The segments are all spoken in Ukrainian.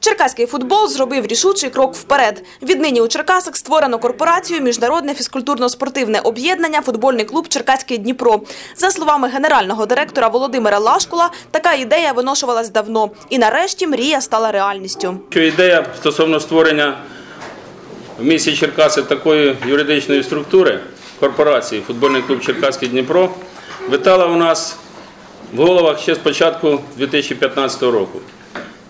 Черкаський футбол зробив рішучий крок вперед. Віднині у Черкасах створено корпорацію Міжнародне фізкультурно-спортивне об'єднання Футбольний клуб Черкаський Дніпро. За словами генерального директора Володимира Лашкула, така ідея виношувалась давно. І нарешті мрія стала реальністю. Ідея стосовно створення в місті Черкаси такої юридичної структури корпорації футбольний клуб Черкаський Дніпро витала у нас в головах ще з початку 2015 року.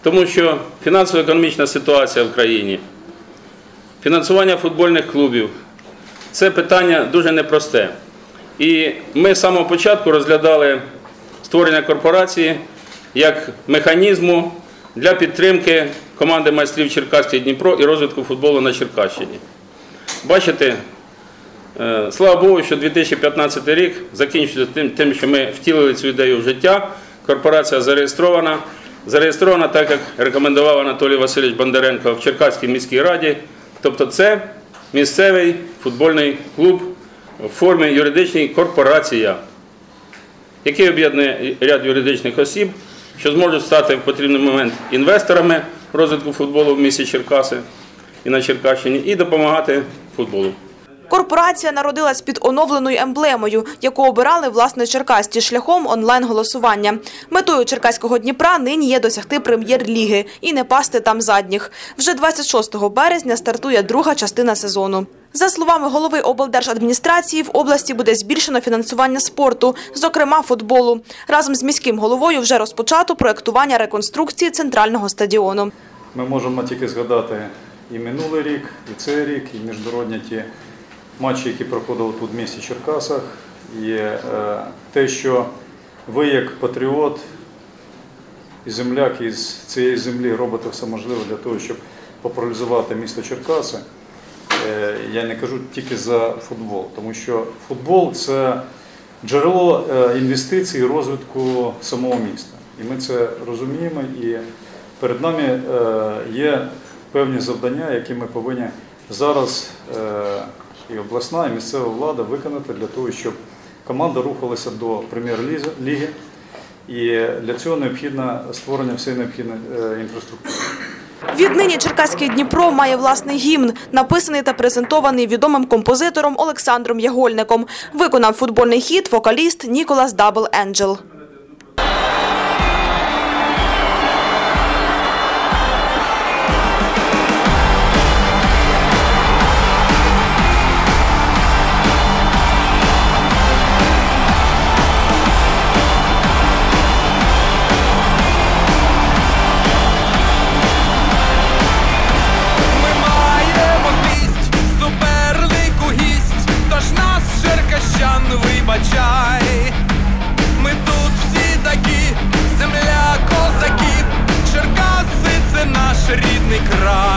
Тому що фінансово-економічна ситуація в країні, фінансування футбольних клубів це питання дуже непросте. І ми з самого початку розглядали створення корпорації як механізму для підтримки команди майстрів Черкаський Дніпро і розвитку футболу на Черкащині. Бачите, е, слава Богу, що 2015 рік закінчується тим, тим, що ми втілили цю ідею в життя. Корпорація зареєстрована. Зареєстрована так, як рекомендував Анатолій Васильович Бондаренко в Черкаській міській раді. Тобто це місцевий футбольний клуб в формі юридичної корпорація, який об'єднує ряд юридичних осіб, що зможуть стати в потрібний момент інвесторами розвитку футболу в місті Черкаси і на Черкащині, і допомагати футболу. Корпорація народилась під оновленою емблемою, яку обирали власне черкасті шляхом онлайн-голосування. Метою Черкаського Дніпра нині є досягти прем'єр-ліги і не пасти там задніх. Вже 26 березня стартує друга частина сезону. За словами голови облдержадміністрації, в області буде збільшено фінансування спорту, зокрема футболу. Разом з міським головою вже розпочато проєктування реконструкції центрального стадіону. Ми можемо тільки згадати і минулий рік, і цей рік, і міжнародні ті матчі, які проходили тут в місті Черкасах. І е, те, що ви як патріот і земляк із цієї землі робите все можливе для того, щоб популяризувати місто Черкаси. Е, Я не кажу тільки за футбол, тому що футбол це джерело е, інвестицій і розвитку самого міста. І ми це розуміємо. І перед нами є певні завдання, які ми повинні зараз і обласна, і місцева влада виконати для того, щоб команда рухалася до прем'єр-ліги. І для цього необхідно створення всієї необхідної е, інфраструктури. Віднині Черкаський Дніпро має власний гімн, написаний та презентований відомим композитором Олександром Ягольником. Виконав футбольний хіт вокаліст Ніколас Дабл Енджел. черный край.